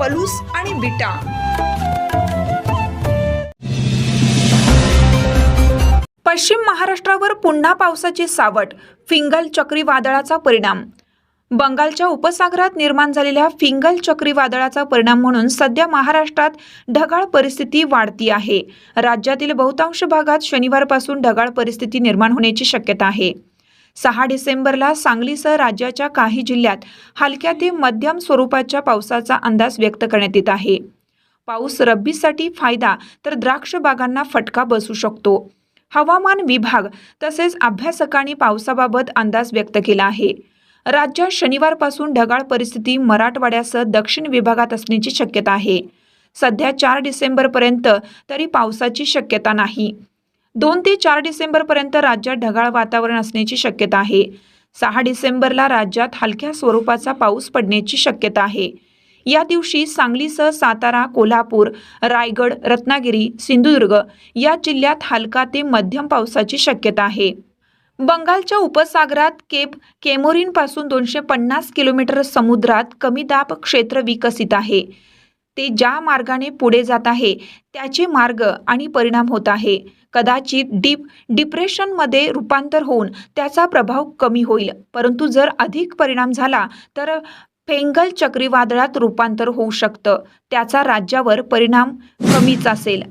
पलूस आणि बिटा. पश्चिम महाराष्ट्रावर पुन्हा पावसाची सावट फिंगल चक्रीवादळाचा परिणाम. बंगालच्या उपसागरात निर्माण झालेल्या फिंगल चक्रीवादळाचा परिणाम म्हणून सध्या महाराष्ट्रात ढगाळ परिस्थिती वाढती आहे. राज्यातील बहुतांश भागात शनिवारपासून ढगाळ परिस्थिती निर्माण होण्याची शक्यता आहे. सहा डिसेंबरला सांगलीसह राज्याच्या काही जिल्ह्यात हलक्या ते मध्यम स्वरूपाच्या पावसाचा अंदाज व्यक्त करण्यात येत आहे. पाऊस रब्बीसाठी फायदा तर द्राक्ष बागांना फटका बसू शकतो. हवामान विभाग तसेच अभ्यासकांनी पावसाबाबत अंदाज व्यक्त केला आहे. राज्यात शनिवारपासून ढगाळ परिस्थिती मराठवाड्यासह दक्षिण विभागात असण्याची शक्यता आहे. सध्या चार डिसेंबरपर्यंत तरी पावसाची शक्यता नाही. दोन ते चार डिसेंबरपर्यंत राज्यात ढगाळ वातावरण असण्याची शक्यता आहे. सहा डिसेंबरला राज्यात हलक्या स्वरूपाचा पाऊस पडण्याची शक्यता आहे. या दिवशी सांगलीसह सातारा कोल्हापूर रायगड रत्नागिरी सिंधुदुर्ग या जिल्ह्यात हलका ते मध्यम पावसाची शक्यता आहे. बंगालच्या उपसागरात केप केमोरिनपासून दोनशे पन्नास किलोमीटर समुद्रात कमी दाब क्षेत्र विकसित आहे. ते ज्या मार्गाने पुढे जात आहे त्याचे मार्ग आणि परिणाम होत आहे. कदाचित डीप डिप्रेशनमध्ये रूपांतर होऊन त्याचा प्रभाव कमी होईल. परंतु जर अधिक परिणाम झाला तर फेंगल चक्रीवादळात रूपांतर होऊ शकतं. त्याचा राज्यावर परिणाम कमीच असेल.